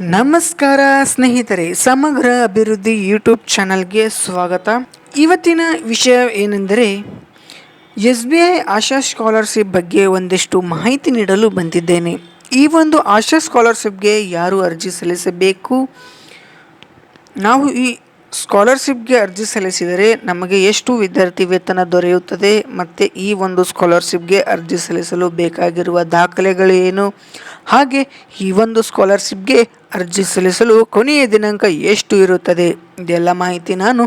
ನಮಸ್ಕಾರ ಸ್ನೇಹಿತರೆ, ಸಮಗ್ರ ಅಭಿವೃದ್ಧಿ ಯೂಟ್ಯೂಬ್ ಚಾನಲ್ಗೆ ಸ್ವಾಗತ. ಇವತ್ತಿನ ವಿಷಯ ಏನೆಂದರೆ, S B I Asha scholarship ಬಗ್ಗೆ ಒಂದಿಷ್ಟು ಮಾಹಿತಿ ನೀಡಲು ಬಂದಿದ್ದೇನೆ. ಈ ಒಂದು ಆಶಾ ಸ್ಕಾಲರ್ಶಿಪ್ಗೆ ಯಾರು ಅರ್ಜಿ ಸಲ್ಲಿಸಬೇಕು? ನಾವು ಈ ಸ್ಕಾಲರ್ಶಿಪ್ಗೆ ಅರ್ಜಿ ಸಲ್ಲಿಸಿದರೆ ನಮಗೆ ಎಷ್ಟು ವಿದ್ಯಾರ್ಥಿ ವೇತನ ದೊರೆಯುತ್ತದೆ ಮತ್ತು ಈ ಒಂದು ಸ್ಕಾಲರ್ಶಿಪ್ಗೆ ಅರ್ಜಿ ಸಲ್ಲಿಸಲು ಬೇಕಾಗಿರುವ ದಾಖಲೆಗಳೇನು? ಹಾಗೆ ಈ ಒಂದು ಸ್ಕಾಲರ್ಶಿಪ್ಗೆ ಅರ್ಜಿ ಸಲ್ಲಿಸಲು ಕೊನೆಯ ದಿನಾಂಕ ಎಷ್ಟು ಇರುತ್ತದೆ? ಇದೆಲ್ಲ ಮಾಹಿತಿ ನಾನು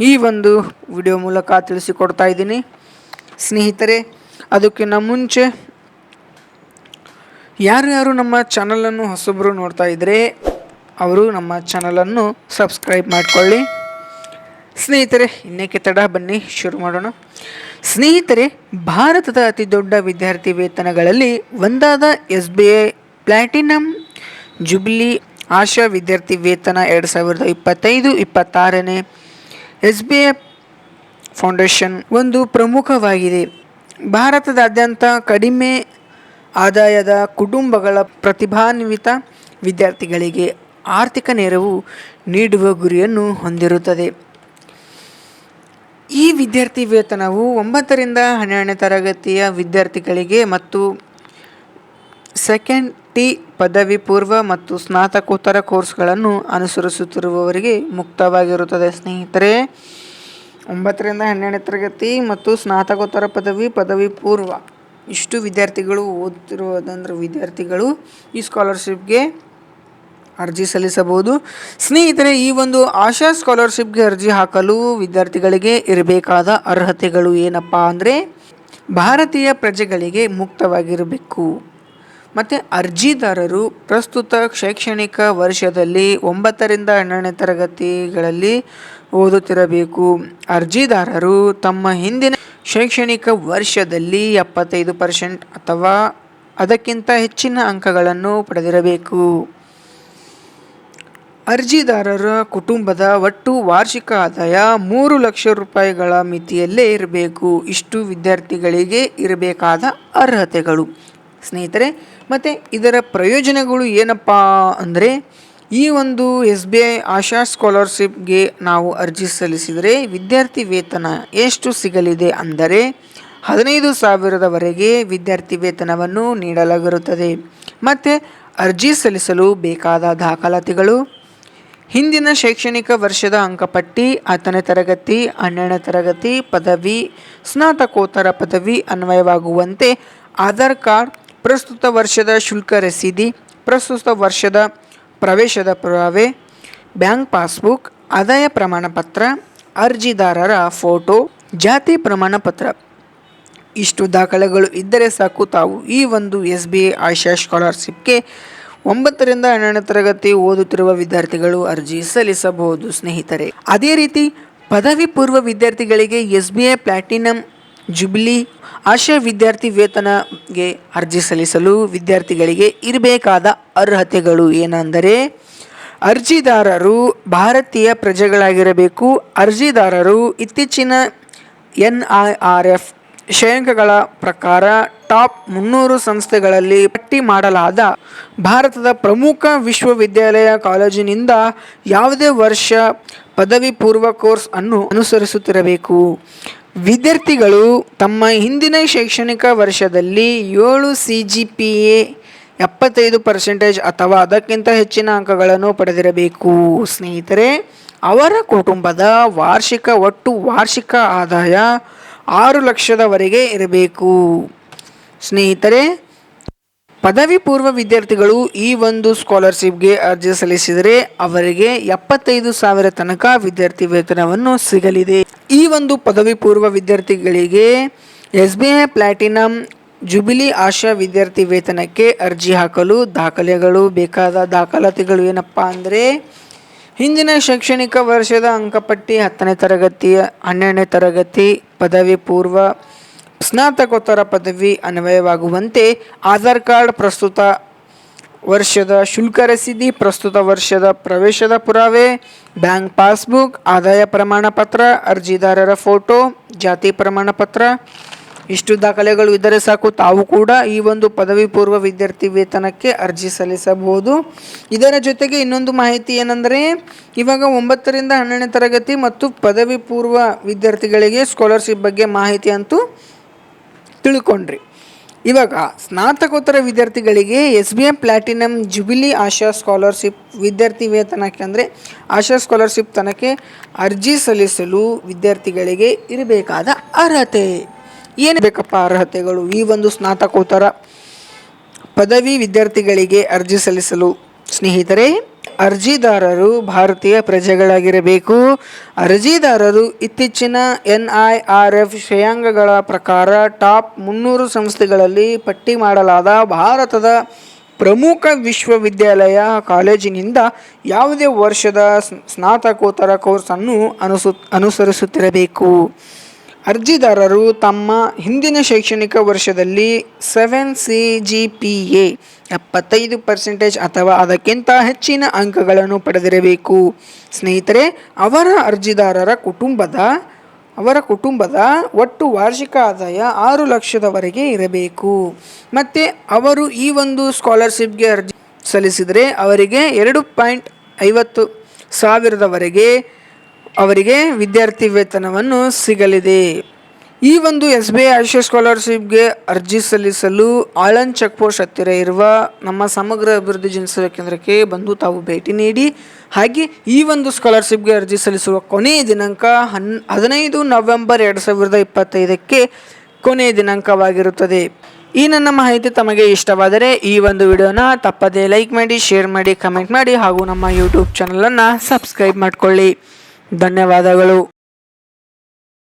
ಈ ಒಂದು ವಿಡಿಯೋ ಮೂಲಕ ತಿಳಿಸಿಕೊಡ್ತಾ ಇದ್ದೀನಿ. ಸ್ನೇಹಿತರೆ ಅದಕ್ಕಿಂತ ಮುಂಚೆ ಯಾರು ಯಾರು ನಮ್ಮ ಚಾನಲನ್ನು ಹೊಸಬರು ನೋಡ್ತಾ ಇದ್ದರೆ ಅವರು ನಮ್ಮ ಚಾನಲನ್ನು ಸಬ್ಸ್ಕ್ರೈಬ್ ಮಾಡಿಕೊಳ್ಳಿ. ಸ್ನೇಹಿತರೆ, ಇನ್ನೇಕೆ ತಡ? ಬನ್ನಿ, ಶುರು ಮಾಡೋಣ. ಸ್ನೇಹಿತರೆ, ಭಾರತದ ಅತಿ ದೊಡ್ಡ ವಿದ್ಯಾರ್ಥಿ ವೇತನಗಳಲ್ಲಿ ಒಂದಾದ S B I platinum jubilee Asha ವಿದ್ಯಾರ್ಥಿ ವೇತನ ಎರಡು ಸಾವಿರದ ಇಪ್ಪತ್ತೈದು, ಇಪ್ಪತ್ತಾರನೇ ಎಸ್ ಬಿ ಐ ಫೌಂಡೇಶನ್ ಒಂದು ಪ್ರಮುಖವಾಗಿದೆ. ಭಾರತದಾದ್ಯಂತ ಕಡಿಮೆ ಆದಾಯದ ಕುಟುಂಬಗಳ ಪ್ರತಿಭಾನ್ವಿತ ವಿದ್ಯಾರ್ಥಿಗಳಿಗೆ ಆರ್ಥಿಕ ನೆರವು ನೀಡುವ ಗುರಿಯನ್ನು ಹೊಂದಿರುತ್ತದೆ. ಈ ವಿದ್ಯಾರ್ಥಿ ವೇತನವು ಒಂಬತ್ತರಿಂದ ಹನ್ನೆರಡನೇ ತರಗತಿಯ ವಿದ್ಯಾರ್ಥಿಗಳಿಗೆ ಮತ್ತು ಸೆಕೆಂಡ್ ಟಿ ಪದವಿ ಪೂರ್ವ ಮತ್ತು ಸ್ನಾತಕೋತ್ತರ ಕೋರ್ಸ್ಗಳನ್ನು ಅನುಸರಿಸುತ್ತಿರುವವರಿಗೆ ಮುಕ್ತವಾಗಿರುತ್ತದೆ. ಸ್ನೇಹಿತರೆ, ಒಂಬತ್ತರಿಂದ ಹನ್ನೆರಡನೇ ತರಗತಿ ಮತ್ತು ಸ್ನಾತಕೋತ್ತರ ಪದವಿ ಪದವಿ ಪೂರ್ವ ಇಷ್ಟು ವಿದ್ಯಾರ್ಥಿಗಳು ಓದುತ್ತಿರುವುದಂದ್ರೆ ವಿದ್ಯಾರ್ಥಿಗಳು ಈ ಸ್ಕಾಲರ್ಶಿಪ್ಗೆ ಅರ್ಜಿ ಸಲ್ಲಿಸಬಹುದು. ಸ್ನೇಹಿತರೆ, ಈ ಒಂದು ಆಶಾ ಸ್ಕಾಲರ್ಶಿಪ್ಗೆ ಅರ್ಜಿ ಹಾಕಲು ವಿದ್ಯಾರ್ಥಿಗಳಿಗೆ ಇರಬೇಕಾದ ಅರ್ಹತೆಗಳು ಏನಪ್ಪ ಅಂದರೆ, ಭಾರತೀಯ ಪ್ರಜೆಗಳಿಗೆ ಮುಕ್ತವಾಗಿರಬೇಕು. ಮತ್ತು ಅರ್ಜಿದಾರರು ಪ್ರಸ್ತುತ ಶೈಕ್ಷಣಿಕ ವರ್ಷದಲ್ಲಿ ಒಂಬತ್ತರಿಂದ ಹನ್ನೆರಡನೇ ತರಗತಿಗಳಲ್ಲಿ ಓದುತ್ತಿರಬೇಕು. ಅರ್ಜಿದಾರರು ತಮ್ಮ ಹಿಂದಿನ ಶೈಕ್ಷಣಿಕ ವರ್ಷದಲ್ಲಿ ಎಪ್ಪತ್ತೈದು ಪರ್ಸೆಂಟ್ ಅಥವಾ ಅದಕ್ಕಿಂತ ಹೆಚ್ಚಿನ ಅಂಕಗಳನ್ನು ಪಡೆದಿರಬೇಕು. ಅರ್ಜಿದಾರರ ಕುಟುಂಬದ ಒಟ್ಟು ವಾರ್ಷಿಕ ಆದಾಯ ಮೂರು ಲಕ್ಷ ರೂಪಾಯಿಗಳ ಮಿತಿಯಲ್ಲೇ ಇರಬೇಕು. ಇಷ್ಟು ವಿದ್ಯಾರ್ಥಿಗಳಿಗೆ ಇರಬೇಕಾದ ಅರ್ಹತೆಗಳು. ಸ್ನೇಹಿತರೆ, ಮತ್ತು ಇದರ ಪ್ರಯೋಜನಗಳು ಏನಪ್ಪ ಅಂದರೆ, ಈ ಒಂದು ಎಸ್ ಬಿ ಐ ಆಶಾ ಸ್ಕಾಲರ್ಶಿಪ್ಗೆ ನಾವು ಅರ್ಜಿ ಸಲ್ಲಿಸಿದರೆ ವಿದ್ಯಾರ್ಥಿ ವೇತನ ಎಷ್ಟು ಸಿಗಲಿದೆ ಅಂದರೆ, ಹದಿನೈದು ಸಾವಿರದವರೆಗೆ ವಿದ್ಯಾರ್ಥಿ ವೇತನವನ್ನು ನೀಡಲಾಗಿರುತ್ತದೆ. ಮತ್ತು ಅರ್ಜಿ ಸಲ್ಲಿಸಲು ಬೇಕಾದ ದಾಖಲಾತಿಗಳು ಹಿಂದಿನ ಶೈಕ್ಷಣಿಕ ವರ್ಷದ ಅಂಕಪಟ್ಟಿ, ಹತ್ತನೇ ತರಗತಿ, ಹನ್ನೆರಡನೇ ತರಗತಿ ಪದವಿ, ಸ್ನಾತಕೋತ್ತರ ಪದವಿ ಅನ್ವಯವಾಗುವಂತೆ ಆಧಾರ್ ಕಾರ್ಡ್, ಪ್ರಸ್ತುತ ವರ್ಷದ ಶುಲ್ಕ ರಸೀದಿ, ಪ್ರಸ್ತುತ ವರ್ಷದ ಪ್ರವೇಶದ ಪುರಾವೆ, ಬ್ಯಾಂಕ್ ಪಾಸ್ಬುಕ್, ಆದಾಯ ಪ್ರಮಾಣಪತ್ರ, ಅರ್ಜಿದಾರರ ಫೋಟೋ, ಜಾತಿ ಪ್ರಮಾಣಪತ್ರ. ಇಷ್ಟು ದಾಖಲೆಗಳು ಇದ್ದರೆ ಸಾಕು ತಾವು ಈ ಒಂದು ಎಸ್ ಬಿ ಐ ಆಶಾ ಸ್ಕಾಲರ್ಶಿಪ್ಗೆ ಒಂಬತ್ತರಿಂದ ಹನ್ನೆರಡನೇ ತರಗತಿ ಓದುತ್ತಿರುವ ವಿದ್ಯಾರ್ಥಿಗಳು ಅರ್ಜಿ ಸಲ್ಲಿಸಬಹುದು. ಸ್ನೇಹಿತರೆ, ಅದೇ ರೀತಿ ಪದವಿ ಪೂರ್ವ ವಿದ್ಯಾರ್ಥಿಗಳಿಗೆ S B I platinum jubilee ಆಶಯ ವಿದ್ಯಾರ್ಥಿ ವೇತನಗೆ ಅರ್ಜಿ ಸಲ್ಲಿಸಲು ವಿದ್ಯಾರ್ಥಿಗಳಿಗೆ ಇರಬೇಕಾದ ಅರ್ಹತೆಗಳು ಏನೆಂದರೆ, ಅರ್ಜಿದಾರರು ಭಾರತೀಯ ಪ್ರಜೆಗಳಾಗಿರಬೇಕು. ಅರ್ಜಿದಾರರು ಇತ್ತೀಚಿನ ಎನ್ ಐ ಆರ್ ಎಫ್ ಶ್ರೇಯಾಂಕಗಳ ಪ್ರಕಾರ ಟಾಪ್ ಮುನ್ನೂರು ಸಂಸ್ಥೆಗಳಲ್ಲಿ ಪಟ್ಟಿ ಮಾಡಲಾದ ಭಾರತದ ಪ್ರಮುಖ ವಿಶ್ವವಿದ್ಯಾಲಯ ಕಾಲೇಜಿನಿಂದ ಯಾವುದೇ ವರ್ಷ ಪದವಿ ಪೂರ್ವ ಕೋರ್ಸ್ ಅನ್ನು ಅನುಸರಿಸುತ್ತಿರಬೇಕು. ವಿದ್ಯಾರ್ಥಿಗಳು ತಮ್ಮ ಹಿಂದಿನ ಶೈಕ್ಷಣಿಕ ವರ್ಷದಲ್ಲಿ ಏಳು ಸಿ ಜಿ ಪಿ ಎ ಎಪ್ಪತ್ತೈದು ಪರ್ಸೆಂಟೇಜ್ ಅಥವಾ ಅದಕ್ಕಿಂತ ಹೆಚ್ಚಿನ ಅಂಕಗಳನ್ನು ಪಡೆದಿರಬೇಕು. ಸ್ನೇಹಿತರೆ, ಅವರ ಕುಟುಂಬದ ವಾರ್ಷಿಕ ಒಟ್ಟು ವಾರ್ಷಿಕ ಆದಾಯ ಆರು ಲಕ್ಷದವರೆಗೆ ಇರಬೇಕು. ಸ್ನೇಹಿತರೆ, ಪದವಿ ಪೂರ್ವ ವಿದ್ಯಾರ್ಥಿಗಳು ಈ ಒಂದು ಸ್ಕಾಲರ್ಶಿಪ್ಗೆ ಅರ್ಜಿ ಸಲ್ಲಿಸಿದರೆ ಅವರಿಗೆ ಎಪ್ಪತ್ತೈದು ಸಾವಿರ ತನಕ ವಿದ್ಯಾರ್ಥಿ ವೇತನವನ್ನು ಸಿಗಲಿದೆ. ಈ ಒಂದು ಪದವಿ ಪೂರ್ವ ವಿದ್ಯಾರ್ಥಿಗಳಿಗೆ S B I platinum jubilee Asha ವಿದ್ಯಾರ್ಥಿ ವೇತನಕ್ಕೆ ಅರ್ಜಿ ಹಾಕಲು ದಾಖಲೆಗಳು ಬೇಕಾದ ದಾಖಲಾತಿಗಳು ಏನಪ್ಪ ಅಂದರೆ, ಹಿಂದಿನ ಶೈಕ್ಷಣಿಕ ವರ್ಷದ ಅಂಕಪಟ್ಟಿ ಹತ್ತನೇ ತರಗತಿ, ಹನ್ನೆರಡನೇ ತರಗತಿ ಪದವಿ ಪೂರ್ವ ಸ್ನಾತಕೋತ್ತರ ಪದವಿ ಅನ್ವಯವಾಗುವಂತೆ ಆಧಾರ್ ಕಾರ್ಡ್ ಪ್ರಸ್ತುತ ವರ್ಷದ ಶುಲ್ಕ ರಸೀದಿ, ಪ್ರಸ್ತುತ ವರ್ಷದ ಪ್ರವೇಶದ ಪುರಾವೆ, ಬ್ಯಾಂಕ್ ಪಾಸ್ಬುಕ್, ಆದಾಯ ಪ್ರಮಾಣ ಪತ್ರ ಅರ್ಜಿದಾರರ ಫೋಟೋ, ಜಾತಿ ಪ್ರಮಾಣ ಪತ್ರ ಇಷ್ಟು ದಾಖಲೆಗಳು ಇದ್ದರೆ ಸಾಕು, ತಾವು ಕೂಡ ಈ ಒಂದು ಪದವಿ ಪೂರ್ವ ವಿದ್ಯಾರ್ಥಿ ವೇತನಕ್ಕೆ ಅರ್ಜಿ ಸಲ್ಲಿಸಬಹುದು. ಇದರ ಜೊತೆಗೆ ಇನ್ನೊಂದು ಮಾಹಿತಿ ಏನಂದರೆ, ಇವಾಗ ಒಂಬತ್ತರಿಂದ ಹನ್ನೆರಡನೇ ತರಗತಿ ಮತ್ತು ಪದವಿ ಪೂರ್ವ ವಿದ್ಯಾರ್ಥಿಗಳಿಗೆ ಸ್ಕಾಲರ್ಶಿಪ್ ಬಗ್ಗೆ ಮಾಹಿತಿ ಅಂತೂ ತಿಳ್ಕೊಂಡ್ರಿ. ಇವಾಗ ಸ್ನಾತಕೋತ್ತರ ವಿದ್ಯಾರ್ಥಿಗಳಿಗೆ S B M platinum jubilee Asha scholarship ವಿದ್ಯಾರ್ಥಿ ವೇತನಕ್ಕೆ ಅಂದರೆ ಆಶಾ ಸ್ಕಾಲರ್ಶಿಪ್ ತನಕ್ಕೆ ಅರ್ಜಿ ಸಲ್ಲಿಸಲು ವಿದ್ಯಾರ್ಥಿಗಳಿಗೆ ಇರಬೇಕಾದ ಅರ್ಹತೆ. ಏನು ಬೇಕಪ್ಪ ಅರ್ಹತೆಗಳು? ಈ ಒಂದು ಸ್ನಾತಕೋತ್ತರ ಪದವಿ ವಿದ್ಯಾರ್ಥಿಗಳಿಗೆ ಅರ್ಜಿ ಸಲ್ಲಿಸಲು ಸ್ನೇಹಿತರೆ ಅರ್ಜಿದಾರರು ಭಾರತೀಯ ಪ್ರಜೆಗಳಾಗಿರಬೇಕು. ಅರ್ಜಿದಾರರು ಇತ್ತೀಚಿನ ಎನ್ ಐ ಆರ್ ಎಫ್ ಶ್ರೇಯಾಂಗಗಳ ಪ್ರಕಾರ ಟಾಪ್ ಮುನ್ನೂರು ಸಂಸ್ಥೆಗಳಲ್ಲಿ ಪಟ್ಟಿ ಮಾಡಲಾದ ಭಾರತದ ಪ್ರಮುಖ ವಿಶ್ವವಿದ್ಯಾಲಯ ಕಾಲೇಜಿನಿಂದ ಯಾವುದೇ ವರ್ಷದ ಸ್ನಾತಕೋತ್ತರ ಕೋರ್ಸನ್ನು ಅನುಸು, ಅನುಸರಿಸುತ್ತಿರಬೇಕು. ಅರ್ಜಿದಾರರು ತಮ್ಮ ಹಿಂದಿನ ಶೈಕ್ಷಣಿಕ ವರ್ಷದಲ್ಲಿ seven C G P A ಎಪ್ಪತ್ತೈದು ಪರ್ಸೆಂಟೇಜ್ ಅಥವಾ ಅದಕ್ಕಿಂತ ಹೆಚ್ಚಿನ ಅಂಕಗಳನ್ನು ಪಡೆದಿರಬೇಕು. ಸ್ನೇಹಿತರೆ, ಅವರ ಅರ್ಜಿದಾರರ ಕುಟುಂಬದ, ಅವರ ಕುಟುಂಬದ ಒಟ್ಟು ವಾರ್ಷಿಕ ಆದಾಯ ಆರು ಲಕ್ಷದವರೆಗೆ ಇರಬೇಕು. ಮತ್ತು ಅವರು ಈ ಒಂದು ಸ್ಕಾಲರ್ಶಿಪ್ಗೆ ಅರ್ಜಿ ಸಲ್ಲಿಸಿದರೆ ಅವರಿಗೆ ಎರಡು ಪಾಯಿಂಟ್ ಐವತ್ತು ಸಾವಿರದವರೆಗೆ ಅವರಿಗೆ ವಿದ್ಯಾರ್ಥಿ ವೇತನವನ್ನು ಸಿಗಲಿದೆ. ಈ ಒಂದು ಎಸ್ ಬಿ ಐ ಐಶಿಯ ಸ್ಕಾಲರ್ಶಿಪ್ಗೆ ಅರ್ಜಿ ಸಲ್ಲಿಸಲು ಆಳನ್ ಚೆಕ್ ಪೋಸ್ಟ್ ಹತ್ತಿರ ಇರುವ ನಮ್ಮ ಸಮಗ್ರ ಅಭಿವೃದ್ಧಿ ಜನಸೇವಾ ಕೇಂದ್ರಕ್ಕೆ ಬಂದು ತಾವು ಭೇಟಿ ನೀಡಿ, ಹಾಗೆ ಈ ಒಂದು ಸ್ಕಾಲರ್ಶಿಪ್ಗೆ ಅರ್ಜಿ ಸಲ್ಲಿಸುವ ಕೊನೆಯ ದಿನಾಂಕ ಹನ್, ಹದಿನೈದು ನವೆಂಬರ್ ಎರಡು ಸಾವಿರದ ಇಪ್ಪತ್ತೈದಕ್ಕೆ ಕೊನೆಯ ದಿನಾಂಕವಾಗಿರುತ್ತದೆ. ಈ ನನ್ನ ಮಾಹಿತಿ ತಮಗೆ ಇಷ್ಟವಾದರೆ ಈ ಒಂದು ವಿಡಿಯೋನ ತಪ್ಪದೇ ಲೈಕ್ ಮಾಡಿ, ಶೇರ್ ಮಾಡಿ, ಕಮೆಂಟ್ ಮಾಡಿ ಹಾಗೂ ನಮ್ಮ ಯೂಟ್ಯೂಬ್ ಚಾನಲನ್ನು ಸಬ್ಸ್ಕ್ರೈಬ್ ಮಾಡಿಕೊಳ್ಳಿ. ಧನ್ಯವಾದಗಳು.